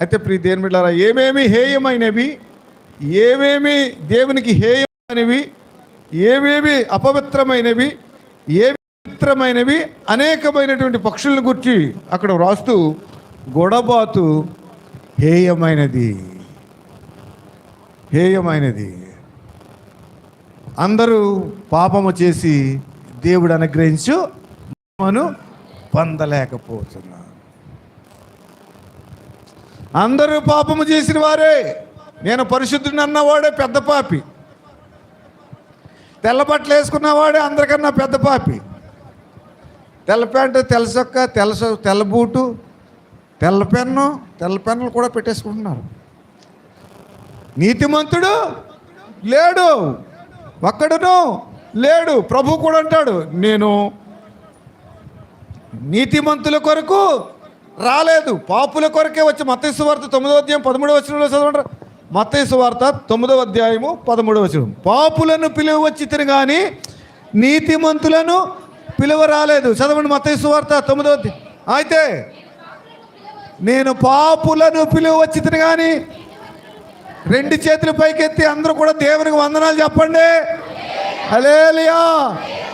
అయితే ప్రియ దేని బిడ్డారా ఏమేమి హేయమైనవి ఏమేమి దేవునికి హేయమైనవి ఏమేమి అపవిత్రమైనవి ఏమి పవిత్రమైనవి అనేకమైనటువంటి పక్షులను గుర్చి అక్కడ వ్రాస్తూ గొడబాతు హేయమైనది. హేయమైనది. అందరూ పాపము చేసి దేవుడు అనుగ్రహించు మను పొందలేకపోతున్నారు. అందరూ పాపము చేసిన వారే. నేను పరిశుద్ధుని అన్నవాడే పెద్ద పాపి. తెల్ల బట్టలు వేసుకున్నవాడే అందరికన్నా పెద్ద పాపి. తెల్ల ప్యాంటు తెల్ల చొక్క తెల్ల సొ- తెల్ల బూటు తెల్ల పెన్ను తెల్ల పెన్నులు కూడా పెట్టేసుకుంటున్నారు. నీతిమంతుడు లేడు. ఒక్కడును లేడు. ప్రభు కూడా అంటాడు నేను నీతిమంతుల కొరకు రాలేదు. పాపుల కొరకే వచ్చి మత్తయి వార్త తొమ్మిదో అధ్యాయం పదమూడవ వచనంలో చదవండి మత్తయి వార్త తొమ్మిదవ అధ్యాయము పదమూడవ వచనం. పాపులను పిలువ వచ్చి కానీ నీతిమంతులను పిలువ రాలేదు చదవండి మత్తయి వార్త తొమ్మిదవ అధ్యాయం. అయితే నేను పాపులను పిలువ వచ్చి కానీ రెండు చేతులు పైకెత్తి అందరూ కూడా దేవునికి వందనాలు చెప్పండి. Hallelujah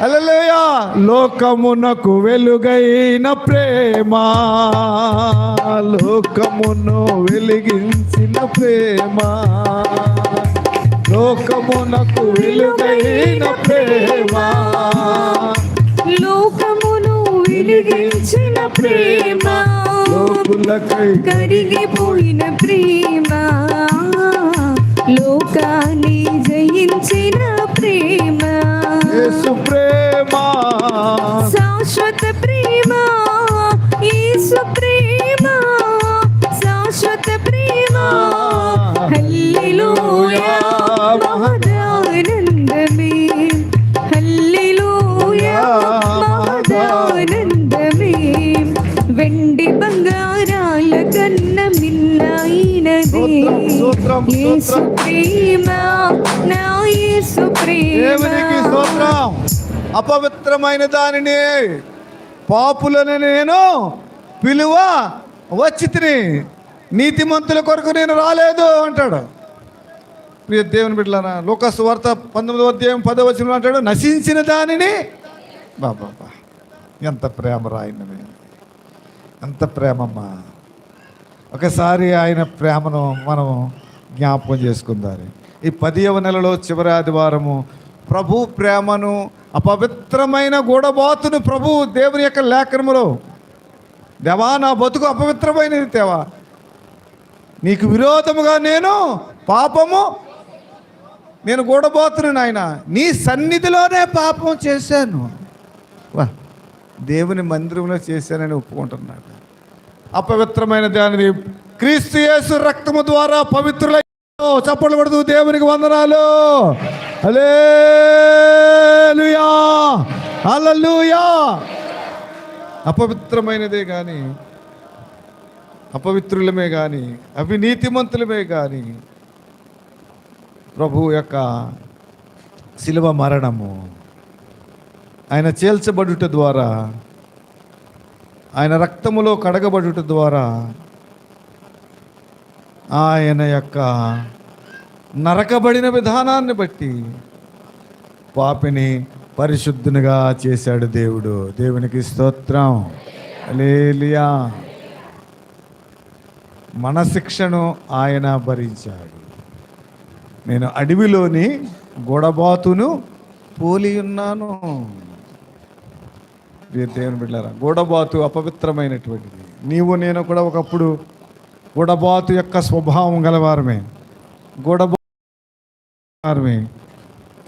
hallelujah. లోకమునకు వెలుగైన ప్రేమ. లోకమును వెలిగించిన ప్రేమ. లోకమునకు వెలుగైన ప్రేమ. లోకమును వెలిగించిన ప్రేమ. లోకులకై కరిగిపోయిన ప్రేమ. లోకాన్ని జయించిన ప్రేమ. యేసు యేసు ప్రేమ నా యేసు దేవునికి స్తోత్రం. అపవిత్రమైన దానిని పాపులను నేను పిలువ వచ్చి తిని నీతిమంతుల కొరకు నేను రాలేదు అంటాడు. ప్రియ దేవుని బిడ్డలారా లోకస్ వార్త పంతొమ్మిదో అధ్యాయం పదో వచ్చిన అంటాడు నశించిన దానిని. బాబా ఎంత ప్రేమ రాయన ఎంత ప్రేమమ్మా. ఒకసారి ఆయన ప్రేమను మనం జ్ఞాపకం చేసుకుందారు. ఈ పదియవ నెలలో చివరి ఆదివారము ప్రభు ప్రేమను అపవిత్రమైన గూడబాతును ప్రభు దేవుని యొక్క లేఖనములో దేవా నా బతుకు అపవిత్రమైనది దేవా. నీకు విరోధముగా నేను పాపము నేను గూడబోతును నాయన. నీ సన్నిధిలోనే పాపం చేశాను. వా దేవుని మందిరంలో చేశానని ఒప్పుకుంటున్నాడు. అపవిత్రమైన దానిని క్రీస్తు యేసు రక్తము ద్వారా పవిత్రుల చప్పట్లు పడుతూ దేవునికి వందనాలు. హల్లెలూయా హల్లెలూయా. అపవిత్రమైనదే కానీ అపవిత్రులమే కానీ అవినీతిమంతులమే కానీ ప్రభు యొక్క శిలువ మరణము ఆయన చేల్చబడుట ద్వారా ఆయన రక్తములో కడగబడుట ద్వారా ఆయన యొక్క నరకబడిన విధానాన్ని బట్టి పాపిని పరిశుద్ధునిగా చేశాడు దేవుడు. దేవునికి స్తోత్రం. లేలియా మన శిక్షను ఆయన భరించాడు. నేను అడవిలోని గొడబాతును పోలి ఉన్నాను దేవుని బిడ్డారా గూడబాతు అపవిత్రమైనటువంటిది. నీవు నేను కూడా ఒకప్పుడు గుడబాతు యొక్క స్వభావం గలవారమే. గుడబారమే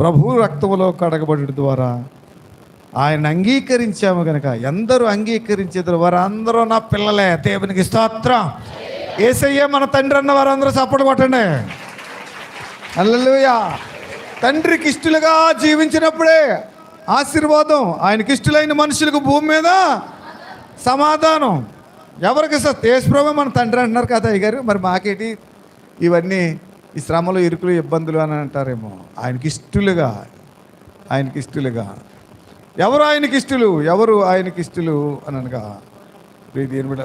ప్రభు రక్తములో కడగబడి ద్వారా ఆయన అంగీకరించాము కనుక ఎందరూ అంగీకరించేదారు? వారందరూ నా పిల్లలే. దేవునికి స్తోత్రం. ఏసయ్యే మన తండ్రి అన్న వారందరూ సపోర్ట్ కొట్టండి. అల్లెలుయా తండ్రికి ఇష్టలుగా జీవించినప్పుడే ఆశీర్వాదం. ఆయనకి ఇష్టలైన మనుషులకు భూమి మీద సమాధానం. ఎవరికి దేశప్రభు మన తండ్రి అంటున్నారు కదా అయ్యగారు. మరి మాకేటి? ఇవన్నీ ఈ శ్రమలు ఇరుకులు ఇబ్బందులు అని అంటారేమో. ఆయనకి ఇష్టలుగా. ఆయనకి ఇష్టలుగా. ఎవరు ఆయనకి ఇష్టలు? ఎవరు ఆయనకి ఇష్టలు? అని అనగా దీని ఏమిట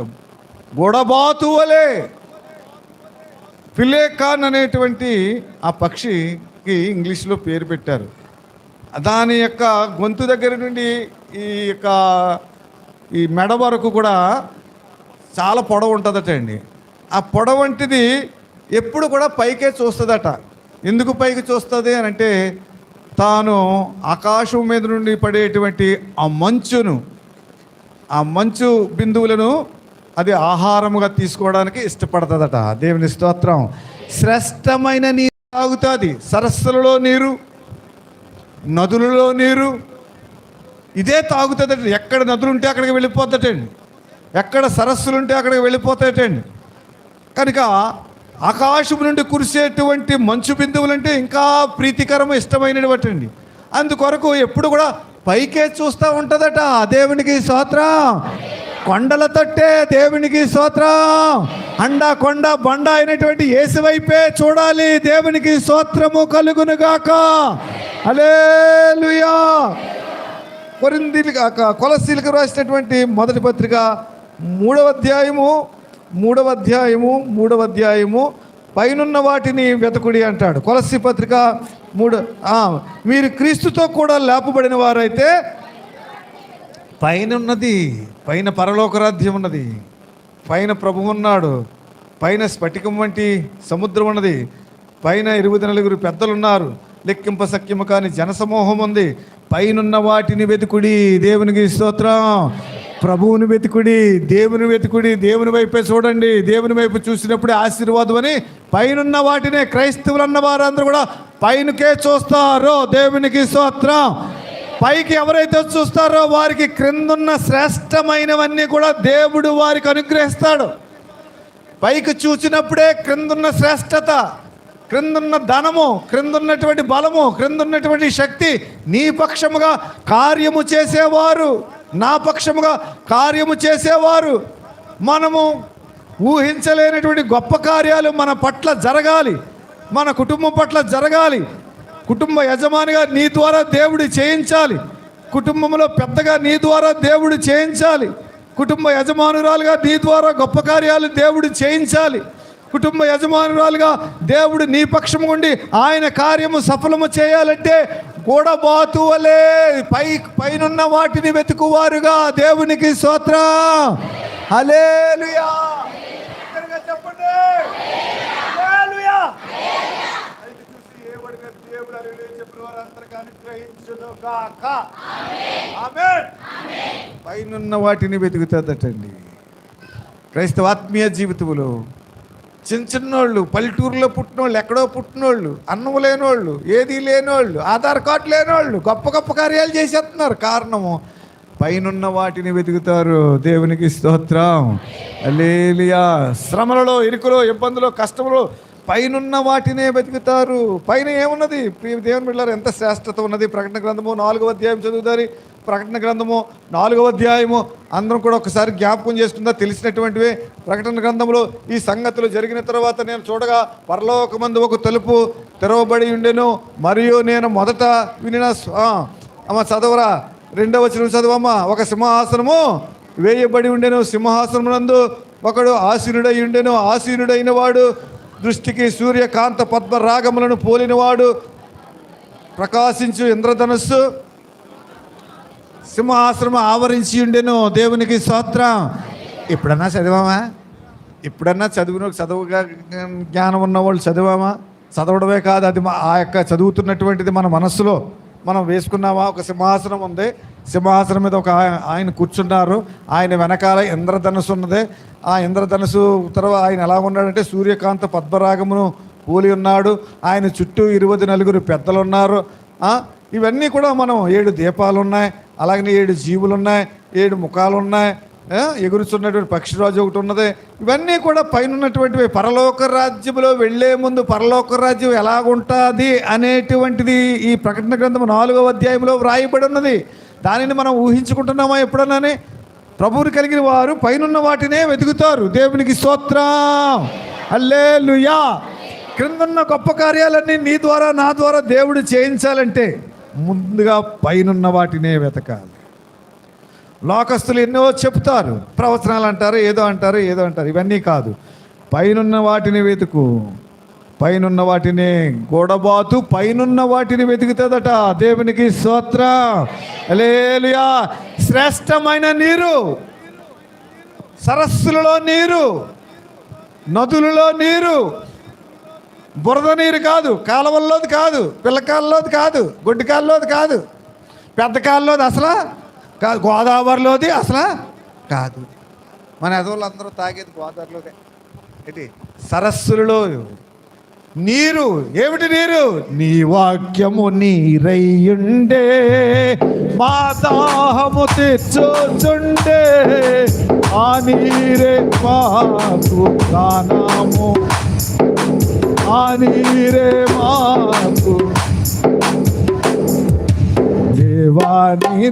వలే అనేటువంటి ఆ పక్షికి ఇంగ్లీష్లో పేరు పెట్టారు. దాని యొక్క గొంతు దగ్గర నుండి ఈ యొక్క ఈ మెడ వరకు కూడా చాలా పొడవు ఉంటుందట అండి. ఆ పొడవంటిది ఎప్పుడు కూడా పైకే చూస్తుందట. ఎందుకు పైకి చూస్తుంది అని అంటే తాను ఆకాశం మీద నుండి పడేటువంటి ఆ మంచును ఆ మంచు బిందువులను అది ఆహారముగా తీసుకోవడానికి ఇష్టపడుతుందట. దేవుని స్తోత్రం. శ్రేష్టమైన నీరు తాగుతుంది. సరస్సులలో నీరు నదులలో నీరు ఇదే తాగుతుందట. ఎక్కడ నదులు ఉంటే అక్కడికి వెళ్ళిపోతాటండి ఎక్కడ సరస్సులు ఉంటే అక్కడికి వెళ్ళిపోతాయటండి. కనుక ఆకాశం నుండి కురిసేటువంటి మంచు బిందువులు అంటే ఇంకా ప్రీతికరం ఇష్టమైనటువంటి అండి అందుకొరకు ఎప్పుడు కూడా పైకే చూస్తూ ఉంటుందట దేవునికి స్తోత్రం. కొండల తట్టే దేవునికి స్తోత్రం. అండ కొండ బండ అయినటువంటి ఏసువైపే వైపే చూడాలి దేవునికి స్తోత్రము కలుగునుగాక. అలేలుయా కొరిందీలు కొలసీలకు రాసినటువంటి మొదటి పత్రిక మూడవ అధ్యాయము మూడవ అధ్యాయము మూడవ అధ్యాయము పైనున్న వాటిని వెతకుడి అంటాడు. కొలసి పత్రిక మూడు మీరు క్రీస్తుతో కూడా లేపబడిన వారైతే పైన ఉన్నది పైన పరలోకరాధ్యం ఉన్నది పైన ప్రభు ఉన్నాడు పైన స్ఫటికం వంటి సముద్రం ఉన్నది పైన ఇరువుది నలుగురు పెద్దలు ఉన్నారు లెక్కింప సఖ్యము కాని జనసమూహం ఉంది పైనున్న వాటిని వెతుకుడి దేవునికి స్తోత్రం. ప్రభువుని వెతుకుడి దేవుని వెతుకుడి దేవుని వైపే చూడండి. దేవుని వైపు చూసినప్పుడే ఆశీర్వాదం అని పైనున్న వాటినే క్రైస్తవులు అన్న వారందరూ కూడా పైనకే చూస్తారో దేవునికి స్తోత్రం. పైకి ఎవరైతే చూస్తారో వారికి క్రిందున్న శ్రేష్టమైనవన్నీ కూడా దేవుడు వారికి అనుగ్రహిస్తాడు. పైకి చూసినప్పుడే క్రిందున్న శ్రేష్టత క్రిందున్న ధనము క్రిందున్నటువంటి బలము క్రిందున్నటువంటి శక్తి నీ పక్షముగా కార్యము చేసేవారు. నా పక్షముగా కార్యము చేసేవారు. మనము ఊహించలేనటువంటి గొప్ప కార్యాలు మన పట్ల జరగాలి. మన కుటుంబం పట్ల జరగాలి. కుటుంబ యజమానిగా నీ ద్వారా దేవుడు చేయించాలి. కుటుంబంలో పెద్దగా నీ ద్వారా దేవుడు చేయించాలి. కుటుంబ యజమానురాలుగా నీ ద్వారా గొప్ప కార్యాలు దేవుడు చేయించాలి. కుటుంబ యజమానురాలుగా దేవుడు నీ పక్షం ఉండి ఆయన కార్యము సఫలము చేయాలంటే గూడబాతు వలె పై పైనున్న వాటిని వెతుకువారుగా దేవునికి స్తోత్ర. హల్లెలూయా. చెప్పండి. పైనున్న వాటిని వెతుకుతుందటండి. క్రైస్తవ ఆత్మీయ జీవితంలో చిన్న చిన్నోళ్ళు పల్లెటూరులో పుట్టినోళ్ళు ఎక్కడో పుట్టినోళ్ళు అన్నం లేనోళ్ళు ఏదీ లేనోళ్ళు ఆధార్ కార్డు లేనోళ్ళు గొప్ప గొప్ప కార్యాలు చేసేస్తున్నారు. కారణము పైనున్న వాటిని వెతుకుతారు దేవునికి స్తోత్రం. లేలియా శ్రమలలో ఇరుకులో ఇబ్బందులు కష్టములు పైనున్న వాటినే వెతుకుతారు. పైన ఏమున్నది? దేవుని బిడ్డలారు ఎంత శ్రేష్టత ఉన్నది? ప్రకటన గ్రంథము నాలుగవ అధ్యాయం చదువుతారు ప్రకటన గ్రంథము నాలుగవ అధ్యాయము అందరం కూడా ఒకసారి జ్ఞాపకం చేసుకుందా? తెలిసినటువంటివే ప్రకటన గ్రంథంలో ఈ సంగతులు జరిగిన తర్వాత నేను చూడగా పరలోకమందు ఒక తలుపు తెరవబడి ఉండెను. మరియు నేను మొదట వినిన అమ్మ చదవరా? రెండవ వచనం చదవమ్మా. ఒక సింహాసనము వేయబడి ఉండెను. సింహాసనమునందు ఒకడు ఆసీనుడై ఉండెను. ఆసీనుడైన వాడు దృష్టికి సూర్యకాంత పద్మ రాగములను పోలినవాడు. ప్రకాశించు ఇంద్రధనస్సు. సింహాశ్రమం ఆవరించి ఉండెను దేవునికి స్తోత్రం. ఎప్పుడన్నా చదివామా ఎప్పుడన్నా చదివిన చదువు జ్ఞానం ఉన్న వాళ్ళు చదివామా చదవడమే కాదు అది ఆ యొక్క చదువుతున్నటువంటిది మన మనస్సులో మనం వేసుకున్నామా ఒక సింహాసనం ఉంది. సింహాసనం మీద ఒక ఆయన కూర్చున్నారు. ఆయన వెనకాల ఇంద్రధనుసు ఉన్నది. ఆ ఇంద్రధనుసు తర్వాత ఆయన ఎలా ఉన్నాడంటే సూర్యకాంత పద్మరాగమును పోలి ఉన్నాడు. ఆయన చుట్టూ ఇరువది నలుగురు పెద్దలు ఉన్నారు ఇవన్నీ కూడా మనం ఏడు దీపాలు ఉన్నాయి అలాగనే ఏడు జీవులు ఉన్నాయి ఏడు ముఖాలు ఉన్నాయి ఎగురుచున్నటువంటి పక్షిరాజు ఒకటి ఉన్నది. ఇవన్నీ కూడా పైన ఉన్నటువంటివి పరలోక రాజ్యంలో వెళ్ళే ముందు పరలోక రాజ్యం ఎలాగుంటుంది అనేటువంటిది ఈ ప్రకటన గ్రంథం నాలుగవ అధ్యాయంలో వ్రాయబడి ఉన్నది. దానిని మనం ఊహించుకుంటున్నామా ఎప్పుడన్నానే? ప్రభువుని కలిగిన వారు పైనున్న వాటినే వెతుకుతారు. దేవునికి స్తోత్రం. హల్లెలూయా. క్రిందున్న గొప్ప కార్యాలన్నీ నీ ద్వారా నా ద్వారా దేవుడు చేయించాలంటే ముందుగా పైనున్న వాటినే వెతకాలి. లోకస్తులు ఎన్నో చెప్తారు ప్రవచనాలు అంటారు ఏదో అంటారు ఏదో అంటారు ఇవన్నీ కాదు. పైనున్న వాటిని వెతుకు. పైనున్న వాటిని గోడబాతు పైనున్న వాటిని వెతుకుతుందట దేవునికి స్తోత్ర. లేలుయా శ్రేష్టమైన నీరు. సరస్సులలో నీరు. నదులలో నీరు. బురద నీరు కాదు కాలువల్లోది కాదు పిల్లకాల్లోది కాదు గుడ్డికాయల్లోది కాదు. పెద్ద కాళ్ళలోది అసలా కాదు గోదావరిలోది అసలా కాదు. మన ఎదవులందరూ తాగేది గోదావరిలోదే. ఏంటి? సరస్సులలో నీరు. ఏమిటి నీరు? నీ వాక్యము నీరయ్యుండే మా దాహము తెచ్చుచుండే ఆ నీరే మాకు దానము నీరే మాకు. దేవాని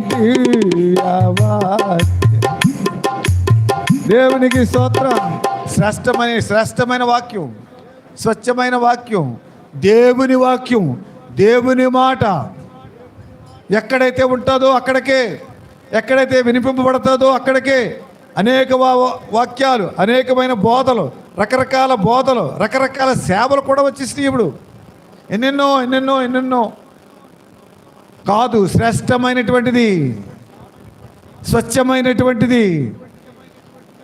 దేవునికి స్తోత్రం. శ్రేష్టమైన శ్రేష్టమైన వాక్యం. స్వచ్ఛమైన వాక్యం. దేవుని వాక్యం. దేవుని మాట. ఎక్కడైతే ఉంటుందో అక్కడికే. ఎక్కడైతే వినిపింపబడుతుందో అక్కడికే. అనేక వా- వాక్యాలు అనేకమైన బోధలు రకరకాల బోధలు రకరకాల సేవలు కూడా వచ్చేసినాయి ఇప్పుడు. ఎన్నెన్నో ఎన్నెన్నో ఎన్నెన్నో. కాదు శ్రేష్టమైనటువంటిది స్వచ్ఛమైనటువంటిది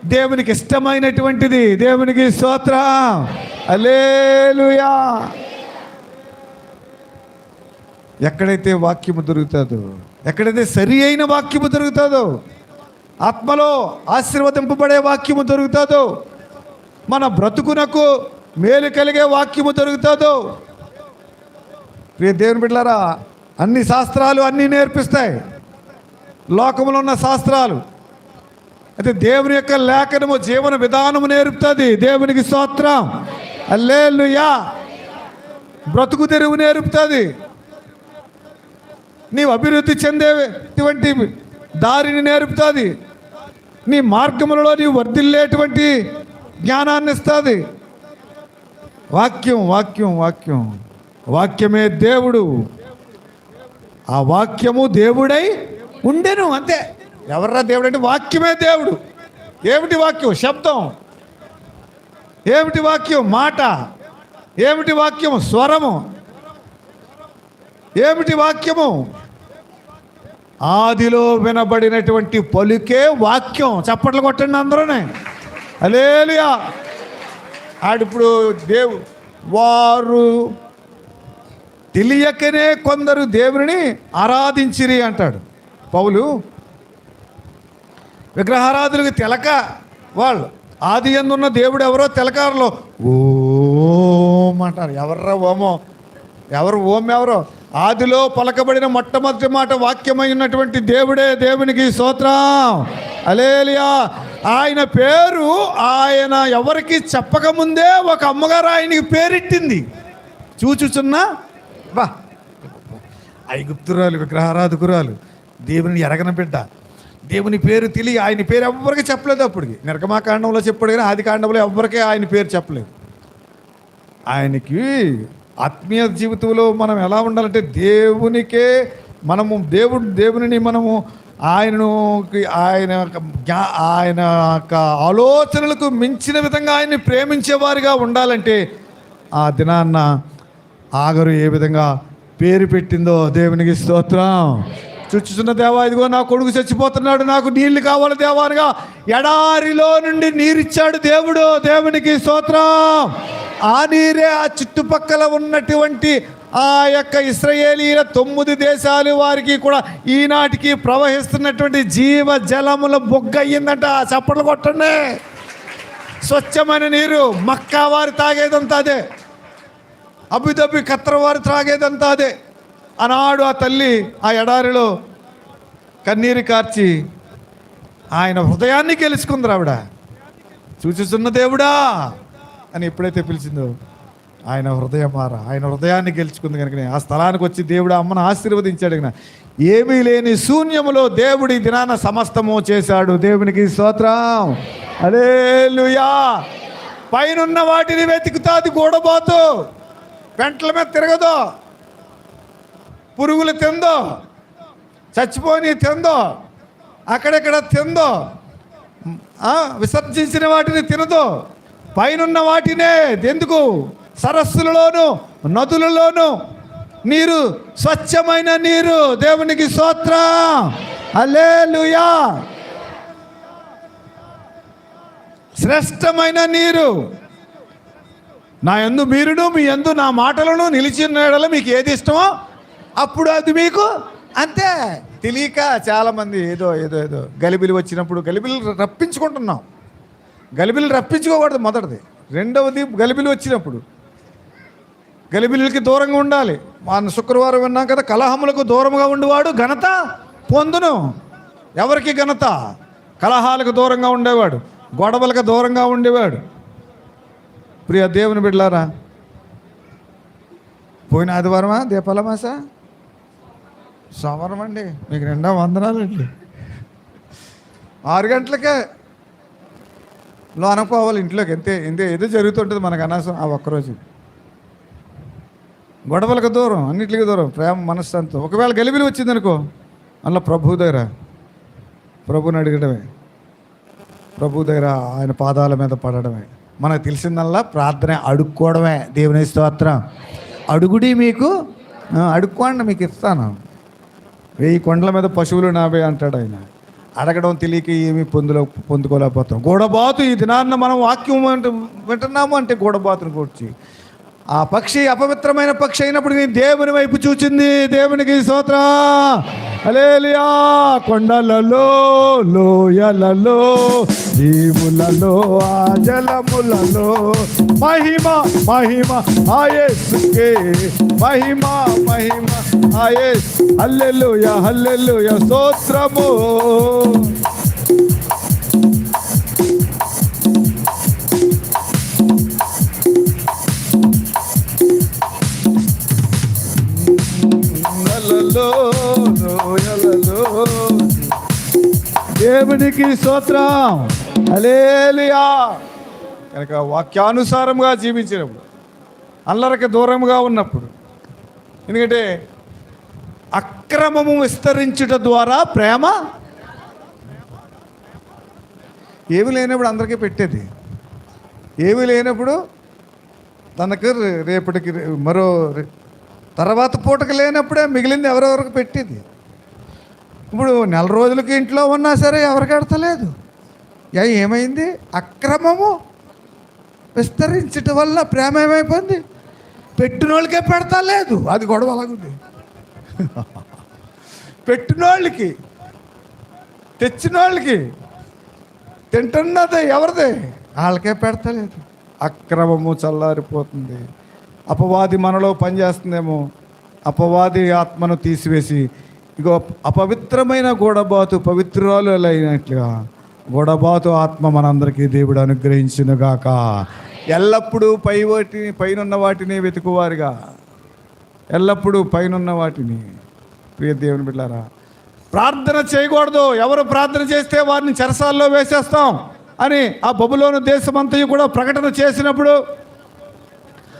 దేవునికి ఇష్టమైనటువంటిది దేవునికి స్తోత్ర. అలేలుయా ఎక్కడైతే వాక్యము దొరుకుతుందో ఎక్కడైతే సరి అయిన వాక్యము దొరుకుతుందో ఆత్మలో ఆశీర్వదింపబడే వాక్యము దొరుకుతుందో మన బ్రతుకునకు మేలు కలిగే వాక్యము దొరుకుతుందో. ప్రియ దేవుని బిడ్డలారా అన్ని శాస్త్రాలు అన్నీ నేర్పిస్తాయి. లోకంలో ఉన్న శాస్త్రాలు. అయితే దేవుని యొక్క లేఖనము జీవన విధానము నేర్పుతుంది. దేవునికి స్తోత్రం. అల్లేలుయా బ్రతుకు తెరువు నేర్పుతుంది. నీవు అభివృద్ధి చెందేటువంటి దారిని నేర్పుతుంది. నీ మార్గములలో నీవు వర్ధిల్లేటువంటి జ్ఞానాన్ని ఇస్తుంది. వాక్యం వాక్యం వాక్యం. వాక్యమే దేవుడు. ఆ వాక్యము దేవుడై ఉండెను అంతే. ఎవర్రా దేవుడు అంటే వాక్యమే దేవుడు. ఏమిటి వాక్యం? శబ్దం. ఏమిటి వాక్యం? మాట. ఏమిటి వాక్యము? స్వరము. ఏమిటి వాక్యము? ఆదిలో వినబడినటువంటి పలుకే వాక్యం. చప్పట్లు కొట్టండి అందరూనే. అలేలియా ఆడిప్పుడు దేవు వారు తెలియకనే కొందరు దేవుని ఆరాధించిరి అంటాడు. పౌలు విగ్రహారాధులకు తెలక వాళ్ళు ఆది ఎందున్న దేవుడు ఎవరో తెలకారులో ఓం అంటారు. ఎవర్రా ఓమో? ఎవరు ఓం ఎవరో? ఆదిలో పలకబడిన మొట్టమొదటి మాట వాక్యమై ఉన్నటువంటి దేవుడే దేవునికి స్తోత్రం. అలేలియా ఆయన పేరు ఆయన ఎవరికి చెప్పకముందే ఒక అమ్మగారు ఆయనకి పేరెట్టింది. చూచుచున్నా? బా. ఐగుప్తురాలు విగ్రహారాధకురాలు దేవుని ఎరగన బిడ్డ. దేవుని పేరు తెలియ ఆయన పేరు ఎవ్వరికి చెప్పలేదు అప్పటికి. నిర్గమాకాండంలో చెప్పాడు కానీ ఆది కాండంలో ఎవ్వరికే ఆయన పేరు చెప్పలేదు. ఆయనకి ఆత్మీయ జీవితంలో మనం ఎలా ఉండాలంటే దేవునికే మనము దేవుడు దేవునిని మనము ఆయనను ఆయన యొక్క ఆయన యొక్క ఆలోచనలకు మించిన విధంగా ఆయన్ని ప్రేమించేవారిగా ఉండాలంటే ఆ దినాన్న ఆగరు ఏ విధంగా పేరు పెట్టిందో దేవునికి స్తోత్రం. చుచ్చుచున్న దేవా ఇదిగో నా కొడుకు చచ్చిపోతున్నాడు నాకు నీళ్ళు కావాలి దేవానిగా ఎడారిలో నుండి నీరిచ్చాడు దేవుడు దేవునికి స్తోత్రం. ఆ నీరే ఆ చుట్టుపక్కల ఉన్నటువంటి ఆ యొక్క ఇస్రయేలీల తొమ్మిది దేశాలు వారికి కూడా ఈనాటికి ప్రవహిస్తున్నటువంటి జీవ జలముల బొగ్గ అయ్యిందంట. చప్పట్లు కొట్టండి. స్వచ్ఛమైన నీరు మక్కా వారు తాగేదంతా అదే. అబిదబి కత్తర వారు త్రాగేదంతా అదే. ఆనాడు ఆ తల్లి ఆ ఎడారిలో కన్నీరు కార్చి ఆయన హృదయాన్ని గెలుచుకుంది ఆవిడ. చూచుచున్న దేవుడా అని ఎప్పుడైతే పిలిచిందో ఆయన హృదయమార ఆయన హృదయాన్ని గెలుచుకుంది కనుక ఆ స్థలానికి వచ్చి దేవుడు అమ్మను ఆశీర్వదించాడు కనుక. ఏమీ లేని శూన్యములో దేవుడి దినాన సమస్తము చేశాడు. దేవునికి స్తోత్రం. అలేలుయా పైనున్న వాటిని వెతుకుతాది గూడబోతు. పెంటల మీద తిరగదు. పురుగులు తిందో. చచ్చిపోని తిందో. అక్కడెక్కడ తిందో. విసర్జించిన వాటిని తినదో. పైనున్న వాటినే ఎందుకు? సరస్సులలోను నదులలోను నీరు స్వచ్ఛమైన నీరు దేవునికి స్తోత్రం. హల్లెలూయా. శ్రేష్టమైన నీరు. నా ఎందు మీరును మీ ఎందు నా మాటలను నిలిచిన మీకు ఏది ఇష్టమో అప్పుడు అది మీకు అంతే. తెలియక చాలామంది ఏదో ఏదో ఏదో గలిబిలి వచ్చినప్పుడు గలిబిలు రప్పించుకుంటున్నాం. గలిబిలు రప్పించుకోకూడదు మొదటిది. రెండవది గలిబిలు వచ్చినప్పుడు. గలిబిలికి దూరంగా ఉండాలి. మన శుక్రవారం విన్నాం కదా కలహములకు దూరంగా ఉండేవాడు ఘనత పొందును. ఎవరికి ఘనత? కలహాలకు దూరంగా ఉండేవాడు గొడవలకు దూరంగా ఉండేవాడు. ప్రియ దేవుని బిడ్డలారా పోయిన ఆదివారమా దీపాలమాస? సోమవారం అండి మీకు నిండా వందనాలండి. ఆరు గంటలకే లోనకు అనుకోవాలి ఇంట్లోకి. ఎంతే ఎంతే ఏదో జరుగుతుంటుంది మనకు అనవసరం ఆ ఒక్కరోజు. గొడవలకు దూరం అన్నిటికీ దూరం ప్రేమ మనశ్శాంతం. ఒకవేళ గలిబిలి వచ్చిందనుకో అందులో ప్రభు దగ్గర ప్రభుని అడగడమే. ప్రభు దగ్గర ఆయన పాదాల మీద పడడమే. మనకు తెలిసిందల్లా ప్రార్థన అడుక్కోవడమే. దేవుని స్తోత్రం. అడుగుడి మీకు అడుక్కోండి మీకు ఇస్తాను. వెయ్యి కొండల మీద పశువులు నావే అంటాడు ఆయన. అడగడం తెలియక ఏమి పొందులో పొందుకోలేకపోతాం గూడబాతు ఈ దినాన్న మనం వాక్యం అంటే వింటున్నాము అంటే గూడబాతును కూర్చి ఆ పక్షి అపవిత్రమైన పక్షి అయినప్పుడు నేను దేవుని వైపు చూచింది. దేవునికి స్తోత్ర. అలేలియా కొండలలో లోయలలో జీవులలో ఆ జలములలో మహిమ మహిమ ఆయస్కే మహిమ మహిమ ఆయస్ హల్లెలూయా హల్లెలూయా. స్తోత్రము. దేవునికి స్తోత్రం. అలేలియా కనుక వాక్యానుసారంగా జీవించినప్పుడు అల్లరికి దూరంగా ఉన్నప్పుడు ఎందుకంటే అక్రమము విస్తరించుట ద్వారా ప్రేమ ఏమి లేనప్పుడు అందరికీ పెట్టేది. ఏమి లేనప్పుడు తనకు రేపటికి మరో రే- తర్వాత పూటకు లేనప్పుడే మిగిలింది ఎవరెవరికి పెట్టేది. ఇప్పుడు నెల రోజులకి ఇంట్లో ఉన్నా సరే ఎవరికి అడతలేదు యా ఏమైంది? అక్రమము విస్తరించటం వల్ల ప్రేమ ఏమైపోయింది? పెట్టినోళ్ళకే పెడతా లేదు. అది గొడవ అలాగుంది. పెట్టినోళ్ళకి తెచ్చినోళ్ళకి తింటున్నది ఎవరిది? వాళ్ళకే పెడతలేదు అక్రమము చల్లారిపోతుంది. అపవాది మనలో పనిచేస్తుందేమో? అపవాది ఆత్మను తీసివేసి ఇగో అపవిత్రమైన గోడబాతు పవిత్రురాలు అయినట్లుగా గోడబాతు ఆత్మ మనందరికీ దేవుడు అనుగ్రహించునుగాక. ఎల్లప్పుడూ పై వాటిని పైనున్న వాటిని వెతుకువారుగా. ఎల్లప్పుడూ పైనున్న వాటిని. ప్రియ దేవుని బిడ్డారా ప్రార్థన చేయకూడదు. ఎవరు ప్రార్థన చేస్తే వారిని చెరసాల్లో వేసేస్తాం అని ఆ బబులోని దేశమంతయు కూడా ప్రకటన చేసినప్పుడు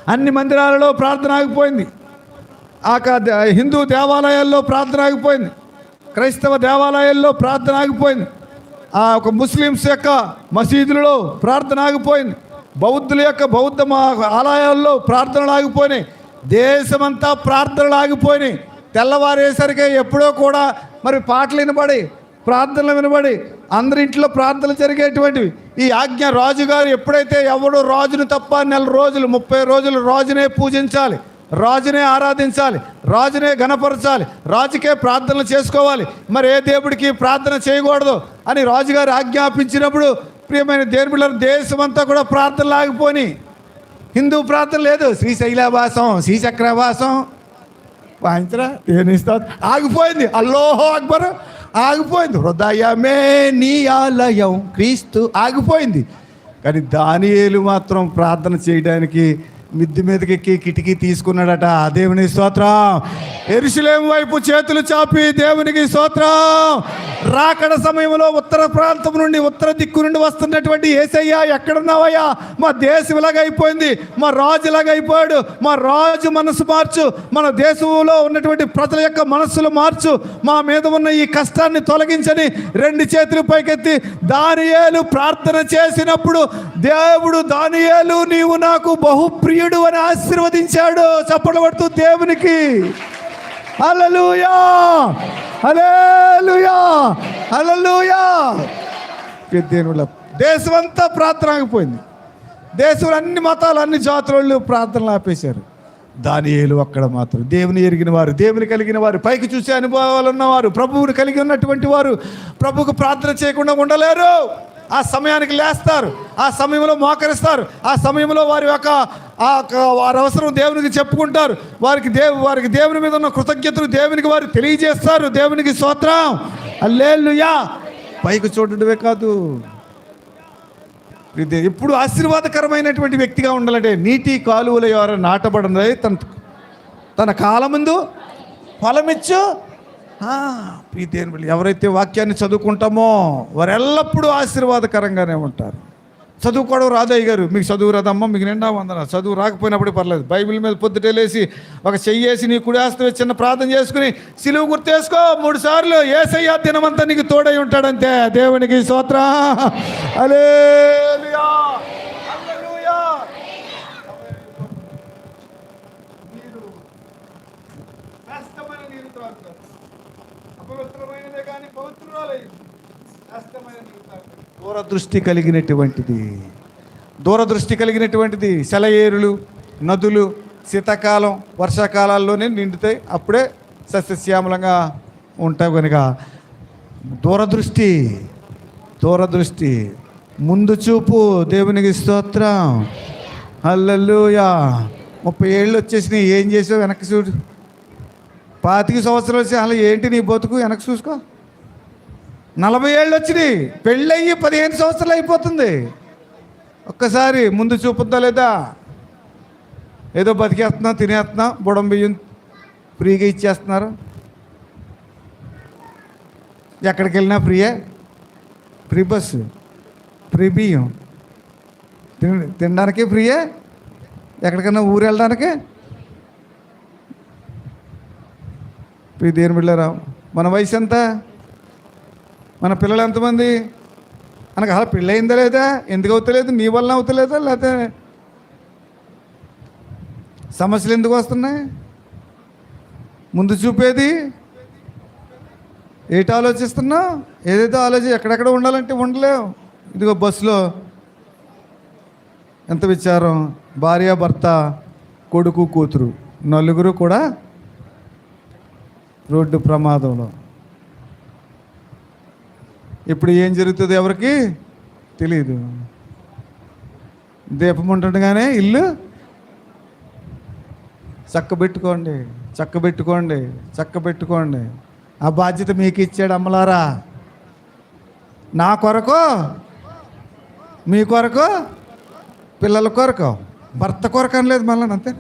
అన్ని మందిరాలలో ప్రార్థన ఆగిపోయింది. ఆ హిందూ దేవాలయాల్లో ప్రార్థన ఆగిపోయింది. క్రైస్తవ దేవాలయాల్లో ప్రార్థన ఆగిపోయింది. ఆ ఒక ముస్లిమ్స్ యొక్క మసీదులలో ప్రార్థన ఆగిపోయింది. బౌద్ధుల యొక్క బౌద్ధ ఆలయాల్లో ప్రార్థనలు ఆగిపోయినాయి. దేశమంతా ప్రార్థనలు ఆగిపోయినాయి. తెల్లవారేసరికి ఎప్పుడో కూడా మరి పాటలు వినబడి ప్రార్థనలు వినబడి అందరి ఇంట్లో ప్రార్థనలు జరిగేటువంటివి. ఈ ఆజ్ఞ రాజుగారు ఎప్పుడైతే ఎవడు రాజును తప్ప నెల రోజులు ముప్పై రోజులు రాజునే పూజించాలి రాజునే ఆరాధించాలి రాజునే గణపరచాలి రాజుకే ప్రార్థనలు చేసుకోవాలి. మరి ఏ దేవుడికి ప్రార్థన చేయకూడదు అని రాజుగారు ఆజ్ఞాపించినప్పుడు ప్రియమైన దేవుళ్ళ దేశమంతా కూడా ప్రార్థనలు లాగిపోని హిందూ ప్రార్థన లేదు. శ్రీశైలవాసం శ్రీచక్రవాసం వాయించరా? దేనిస్తా ఆగిపోయింది. అల్లోహో అక్బర్ ఆగిపోయింది. హృదయమే నీ ఆలయం క్రీస్తు ఆగిపోయింది. కానీ దానియేలు మాత్రం ప్రార్థన చేయడానికి మిద్ది మీదకి ఎక్కి కిటికీ తీసుకున్నాడట. దేవుని స్తోత్రం. ఎరుసలేం వైపు చేతులు చాపి దేవునికి స్తోత్రం. రాకడ సమయంలో ఉత్తర ప్రాంతం నుండి ఉత్తర దిక్కు నుండి వస్తున్నటువంటి ఏసయ్యా ఎక్కడున్నావయ్యా? మా దేశం అయిపోయింది. మా రాజు అయిపోయాడు. మా రాజు మనసు మార్చు. మన దేశంలో ఉన్నటువంటి ప్రజల యొక్క మనస్సులు మార్చు. మా మీద ఉన్న ఈ కష్టాన్ని తొలగించని రెండు చేతులు పైకెత్తి దానియేలు ప్రార్థన చేసినప్పుడు దేవుడు దానియేలు నీవు నాకు బహుప్రియుడు ధన్యుడు అని ఆశీర్వదించాడు. చప్పట్లు పడుతూ దేవునికి. అలలుయా హల్లెలూయా. అలలుయా దేవుళ్ళ దేశమంతా ప్రార్థన ఆగిపోయింది. దేశంలో అన్ని మతాలు అన్ని జాతులు ప్రార్థనలు ఆపేశారు. దానియేలు అక్కడ మాత్రం. దేవుని ఎరిగిన వారు దేవుని కలిగిన వారు పైకి చూసే అనుభవాలు ఉన్నవారు ప్రభువుని కలిగి ఉన్నటువంటి వారు ప్రభుకు ప్రార్థన చేయకుండా ఉండలేరు. ఆ సమయానికి లేస్తారు. ఆ సమయంలో మోకరిస్తారు. ఆ సమయంలో వారి యొక్క ఆ యొక్క వారి అవసరం దేవునికి చెప్పుకుంటారు. వారికి దేవు వారికి దేవుని మీద ఉన్న కృతజ్ఞతలు దేవునికి వారు తెలియజేస్తారు. దేవునికి స్తోత్రం. అల్లేలుయా పైకి చూడటమే కాదు. ఎప్పుడు ఆశీర్వాదకరమైనటువంటి వ్యక్తిగా ఉండాలంటే నీటి కాలువల ఎవరు నాటబడినది తన తన కాలముందు ఫలమిచ్చు ఈ దేని వల్ల ఎవరైతే వాక్యాన్ని చదువుకుంటామో వారు ఎల్లప్పుడూ ఆశీర్వాదకరంగానే ఉంటారు. చదువుకోవడం రాదయ్య గారు మీకు చదువు రాదమ్మా మీకు నిండా వందన చదువు రాకపోయినప్పుడు పర్లేదు. బైబిల్ మీద పొద్దుటేలేసి ఒక చెయ్యేసి నీ కుడేస్తే చిన్న ప్రార్థన చేసుకుని సిలువు గుర్తేసుకో మూడు సార్లు ఏసయ్యా దినమంతా నీకు తోడై ఉంటాడంతే. దేవునికి స్తోత్ర. అలే దూరదృష్టి కలిగినటువంటిది. దూరదృష్టి కలిగినటువంటిది సెలయేరులు నదులు శీతాకాలం వర్షాకాలాల్లోనే నిండుతాయి. అప్పుడే సస్యశ్యామలంగా ఉంటాయి కనుక దూరదృష్టి దూరదృష్టి. ముందు చూపు దేవునికి స్తోత్రం. హల్లెలూయా. ముప్పై ఏళ్ళు వచ్చేసినాయి. ఏం చేసావు? వెనక్కి చూడు. పాతిక సంవత్సరాలు వచ్చి అలా ఏంటి నీ బతుకు? వెనక్కి చూసుకో. నలభై ఏళ్ళు వచ్చినాయి. పెళ్ళయ్యి పదిహేను సంవత్సరాలు అయిపోతుంది. ఒక్కసారి ముందు చూపుద్దా లేదా? ఏదో బతికేస్తున్నాం తినేస్తున్నాం బుడం బియ్యం ఫ్రీగా ఇచ్చేస్తున్నారు. ఎక్కడికి వెళ్ళినా ఫ్రీయే. ఫ్రీ బస్సు ఫ్రీ బియ్యం. తిన తినడానికి ఫ్రీయే? ఎక్కడికైనా ఊరు వెళ్ళడానికి? ప్రియ దేవుని మన వయసు ఎంత? మన పిల్లలు ఎంతమంది? మనకు అలా పెళ్ళి అయిందా లేదా? ఎందుకు అవుతలేదు? నీ వల్ల అవుతలేదా? లేకపోతే సమస్యలు ఎందుకు వస్తున్నాయి? ముందు చూపేది? ఏటి ఆలోచిస్తున్నావు? ఏదైతే ఆలోచి ఎక్కడెక్కడ ఉండాలంటే ఉండలేవు. ఇదిగో బస్సులో ఎంత విచారం? భార్య భర్త కొడుకు కూతురు. నలుగురు కూడా రోడ్డు ప్రమాదంలో. ఇప్పుడు ఏం జరుగుతుంది ఎవరికి? తెలియదు దీపం ఉంటుండగానే ఇల్లు చక్కబెట్టుకోండి చక్కబెట్టుకోండి చక్కబెట్టుకోండి. ఆ బాధ్యత మీకు ఇచ్చాడు అమ్మలారా. నా కొరకు మీ కొరకు పిల్లల కొరకు భర్త కొరకు అనలేదు మళ్ళీ అంతే.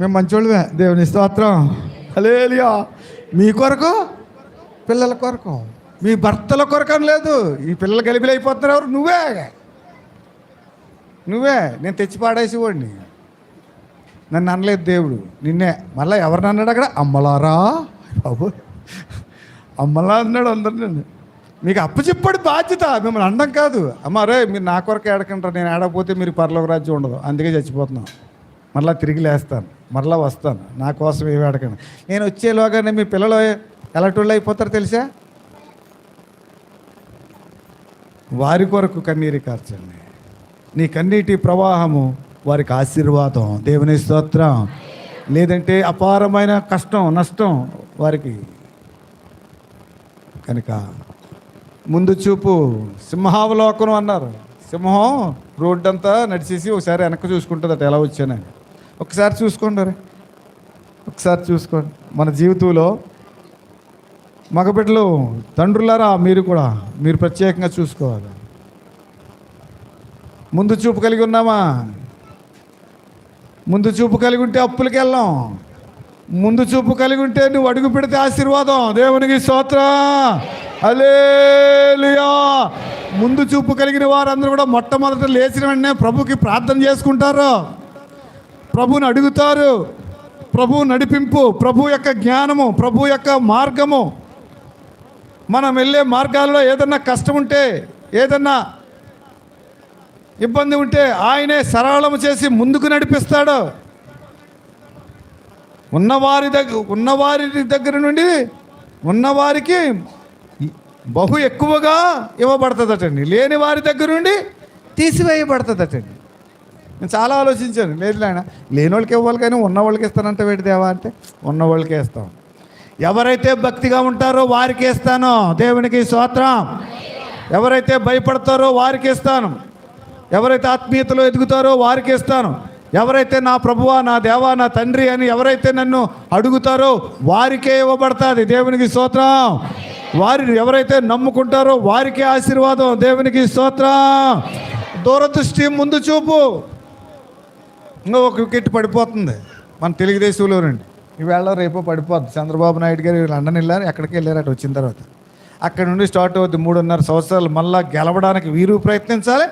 మేము మంచోళ్ళమే. దేవుని స్తోత్రం. హలేలియా మీ కొరకు పిల్లల కొరకు. మీ భర్తల కొరకు అనలేదు ఈ పిల్లలు గలిపిలైపోతున్నారు ఎవరు? నువ్వే. నువ్వే. నేను తెచ్చి పాడేసేవాడిని. నన్ను అనలేదు దేవుడు. నిన్నే. మళ్ళీ ఎవరిని అన్నాడు అక్కడ? అమ్మలారా? బాబు. అమ్మలా అన్నాడు అందరిని. మీకు అప్పచెప్పాడు బాధ్యత. మిమ్మల్ని అండం కాదు. అమ్మారే మీరు నా కొరకు ఏడకంటారు నేను ఏడకపోతే మీరు పర్లోక రాజ్యం ఉండదు. అందుకే చచ్చిపోతున్నాం. మరలా తిరిగి లేస్తాను. మరలా వస్తాను. నా కోసం ఏమి ఏడకండి. నేను వచ్చేలోగానే మీ పిల్లలు ఎలాంటి అయిపోతారు తెలుసా? వారి కొరకు కన్నీరు కార్చండి. నీ కన్నీటి ప్రవాహము వారికి ఆశీర్వాదం. దేవుని స్తోత్రం. లేదంటే అపారమైన కష్టం నష్టం వారికి. కనుక ముందు చూపు. సింహావలోకనం అన్నారు. సింహం రోడ్డంతా నడిచేసి ఒకసారి వెనక్కి చూసుకుంటుందట. ఎలా వచ్చానని. ఒకసారి చూసుకోండి రే. ఒకసారి చూసుకోండి. మన జీవితంలో మగబిడ్డలు తండ్రులారా మీరు కూడా మీరు ప్రత్యేకంగా చూసుకోవాలి. ముందు చూపు కలిగి ఉన్నామా? ముందు చూపు కలిగి ఉంటే అప్పులకి వెళ్ళాం. ముందు చూపు కలిగి ఉంటే నువ్వు అడుగు పెడితే ఆశీర్వాదం. దేవునికి స్తోత్ర. అలేలుయా ముందు చూపు కలిగిన వారందరూ కూడా మొట్టమొదట లేచిన వెంటనే ప్రభుకి ప్రార్థన చేసుకుంటారు. ప్రభుని అడుగుతారు. ప్రభు నడిపింపు ప్రభు యొక్క జ్ఞానము ప్రభు యొక్క మార్గము. మనం వెళ్ళే మార్గాల్లో ఏదన్నా కష్టం ఉంటే ఏదన్నా ఇబ్బంది ఉంటే ఆయనే సరళం చేసి ముందుకు నడిపిస్తాడు. ఉన్నవారి దగ్గర ఉన్నవారి దగ్గర నుండి ఉన్నవారికి బహు ఎక్కువగా ఇవ్వబడుతుందటండి. లేని వారి దగ్గర నుండి తీసివేయబడుతుందటండి. నేను చాలా ఆలోచించాను. లేదు ఆయన లేని వాళ్ళకి ఇవ్వాలి కానీ ఉన్న వాళ్ళకి ఇస్తానంటే వేడి దేవా అంటే ఉన్నవాళ్ళకే ఇస్తాం. ఎవరైతే భక్తిగా ఉంటారో వారికి ఇస్తాను. దేవునికి స్తోత్రం. ఎవరైతే భయపడతారో వారికి ఇస్తాను. ఎవరైతే ఆత్మీయతలో ఎదుగుతారో వారికి ఇస్తాను. ఎవరైతే నా ప్రభువా నా దేవా నా తండ్రి అని ఎవరైతే నన్ను అడుగుతారో వారికే ఇవ్వబడుతుంది. దేవునికి స్తోత్రం. వారిని ఎవరైతే నమ్ముకుంటారో వారికే ఆశీర్వాదం. దేవునికి స్తోత్రం. దూరదృష్టి ముందు చూపు. ఇంకా ఒక వికెట్ పడిపోతుంది. మన తెలుగుదేశంలో రండి. ఈవేళ రేపు పడిపోద్ది. చంద్రబాబు నాయుడు గారు లండన్ వెళ్ళారు ఎక్కడికి వెళ్ళారట వచ్చిన తర్వాత. అక్కడ నుండి స్టార్ట్ అవుద్ది మూడున్నర సంవత్సరాలు. మళ్ళా గెలవడానికి వీరు ప్రయత్నించాలి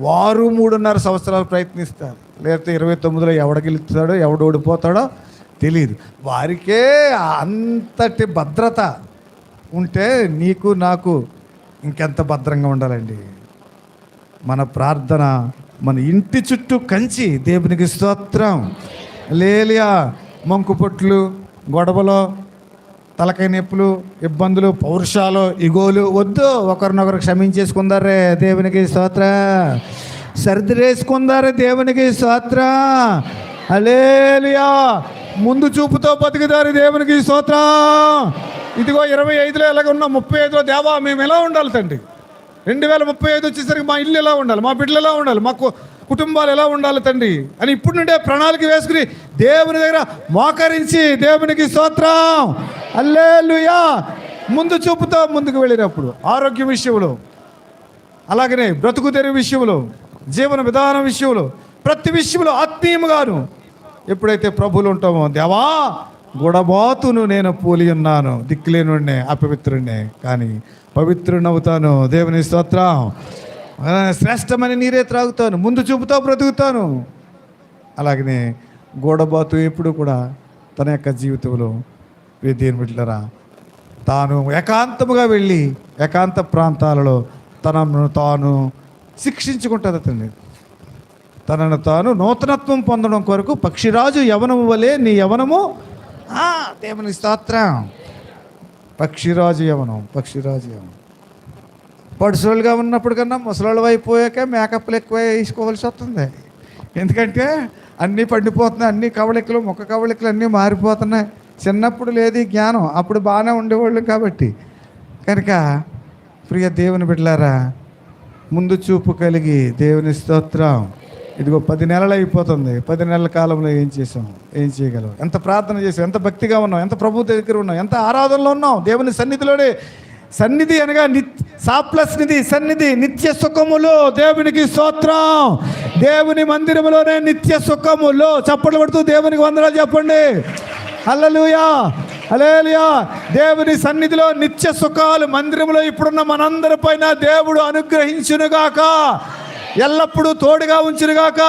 వారు మూడున్నర సంవత్సరాలు ప్రయత్నిస్తారు. లేకపోతే ఇరవై తొమ్మిదిలో ఎవడ గెలుస్తాడో ఎవడు ఓడిపోతాడో తెలియదు. వారికే అంతటి భద్రత ఉంటే నీకు నాకు ఇంకెంత భద్రంగా ఉండాలండి? మన ప్రార్థన మన ఇంటి చుట్టూ కంచి దేవునికి స్తోత్రం. లేలియా మంకుపొట్లు గొడవలు తలకాయ నొప్పులు ఇబ్బందులు పౌరుషాలు ఇగోలు వద్దు. ఒకరినొకరు క్షమించేసుకుందారే దేవునికి స్తోత్ర. సర్దిరేసుకుందారే దేవునికి స్తోత్ర. అలేలియా ముందు చూపుతో బతుకుదారు దేవునికి స్తోత్రం. ఇదిగో ఇరవై ఐదులో ఎలాగ ఉన్నాం ముప్పై ఐదులో దేవా మేము ఎలా ఉండాలి తండ్రి? రెండు వేల ముప్పై ఐదు వచ్చేసరికి మా ఇల్లు ఎలా ఉండాలి? మా బిడ్డలు ఎలా ఉండాలి? మాకు కుటుంబాలు ఎలా ఉండాలి తండ్రి? అని ఇప్పుడు నుండే ప్రణాళిక వేసుకుని దేవుని దగ్గర మోకరించి దేవునికి స్తోత్రం. అల్లేలుయా ముందు చూపుతో ముందుకు వెళ్ళినప్పుడు ఆరోగ్య విషయంలో అలాగనే బ్రతుకు తెరి విషయంలో జీవన విధానం విషయంలో ప్రతి విషయంలో ఆత్మీయముగాను ఎప్పుడైతే ప్రభులు ఉంటామో దేవా గుడబాతును నేను పోలి ఉన్నాను. దిక్కులేనుండే అపవిత్రుణ్ణే కానీ పవిత్రునవుతాను దేవుని స్తోత్రం. శ్రేష్టమైన నీరే త్రాగుతాను ముందు చూపుతో బ్రతుకుతాను. అలాగనే గోడబాతు ఎప్పుడు కూడా తన యొక్క జీవితంలో దేని బిడ్డలరా తాను ఏకాంతముగా వెళ్ళి ఏకాంత ప్రాంతాలలో తనను తాను శిక్షించుకుంటుంది అతన్ని. తనను తాను నూతనత్వం పొందడం కొరకు పక్షిరాజు యవనము వలె నీ యవనము దేవుని స్తోత్రం. పక్షిరాజు యవనం పక్షిరాజు యవనం. పడుసోళ్ళుగా ఉన్నప్పుడు కన్నా ముసలోళ్ళు అయిపోయాక మేకప్లు ఎక్కువ వేసుకోవాల్సి వస్తుంది. ఎందుకంటే అన్నీ పండిపోతున్నాయి అన్ని కవళికలు ముఖ కవళికలు అన్నీ మారిపోతున్నాయి. చిన్నప్పుడు లేదు జ్ఞానం అప్పుడు బాగానే ఉండేవాళ్ళు కాబట్టి. కనుక ప్రియ దేవుని బిడ్డలారా ముందు చూపు కలిగి దేవుని స్తోత్రం. ఇదిగో పది నెలలు అయిపోతుంది. పది నెలల కాలంలో ఏం చేసాం? ఏం చేయగలం? ఎంత ప్రార్థన చేసాం? ఎంత భక్తిగా ఉన్నాం? ఎంత ప్రభు దగ్గర ఉన్నాం? ఎంత ఆరాధనలో ఉన్నాం? దేవుని సన్నిధిలోనే సన్నిధి అనగా నిత్ సాప్లస్ నిధి సన్నిధి నిత్య సుఖములు దేవునికి స్తోత్రం. దేవుని మందిరములోనే నిత్య సుఖములో. చప్పట్లు పడుతూ దేవునికి వందనాలు చెప్పండి. Hallelujah hallelujah. దేవుని సన్నిధిలో నిత్య సుఖాలు మందిరంలో ఇప్పుడున్న మనందరి పైన దేవుడు అనుగ్రహించునుగాక. ఎల్లప్పుడూ తోడుగా ఉంచునుగాక.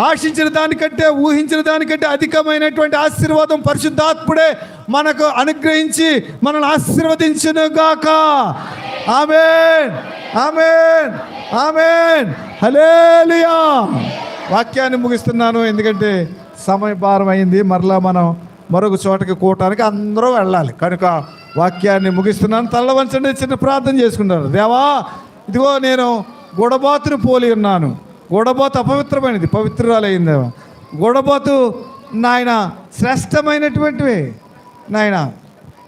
ఆశించిన దానికంటే ఊహించిన దానికంటే అధికమైనటువంటి ఆశీర్వాదం పరిశుద్ధాత్ముడే మనకు అనుగ్రహించి మనల్ని ఆశీర్వదించునుగాక. ఆమెన్. ఆమెన్. ఆమెన్. హలేలియా వాక్యాన్ని ముగిస్తున్నాను ఎందుకంటే సమయ భారం అయింది. మరలా మనం మరొక చోటకి కూటానికి అందరూ వెళ్ళాలి. కనుక వాక్యాన్ని ముగిస్తున్నాను. తల్ల వంచండి చిన్న ప్రార్థన చేసుకుంటారు. దేవా ఇదిగో నేను గొడబాతును పోలి ఉన్నాను. గొడబాతు అపవిత్రమైనది పవిత్రురాలైందేవా గొడబాతు నాయన శ్రేష్టమైనటువంటివి. నాయన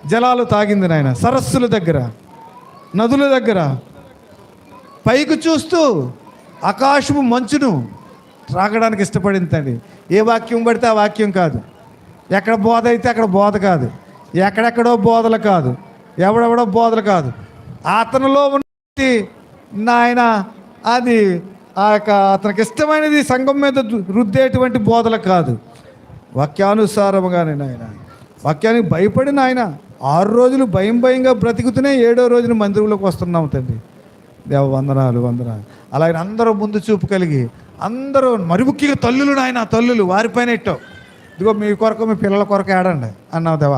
జలాలు తాగింది నాయన సరస్సుల దగ్గర నదుల దగ్గర. పైకి చూస్తూ ఆకాశము మంచును త్రాగడానికి ఇష్టపడింది తండ్రి. ఏ వాక్యం పడితే ఆ వాక్యం కాదు. ఎక్కడ బోధ అయితే అక్కడ బోధ కాదు. ఎక్కడెక్కడో బోధలు కాదు. ఎవడెవడో బోధలు కాదు. అతనిలో ఉన్న నాయన అది ఆ యొక్క అతనికి ఇష్టమైనది సంఘం మీద రుద్దేటువంటి బోధలు కాదు. వాక్యానుసారముగానే నాయన. వాక్యానికి భయపడి నాయన ఆరు రోజులు భయం భయంగా బ్రతుకుతూనే ఏడో రోజున మందిరంలోకి వస్తున్నాం తండ్రి దేవ వందనాలు వందనాలు. అలాగే అందరూ ముందు చూపు కలిగి అందరూ మరి ముఖ్యంగా తల్లులు నాయన తల్లులు వారిపైన ఇట్టావు ఇదిగో మీ కొరకు మీ పిల్లల కొరకు ఆడండి అన్నావు దేవా.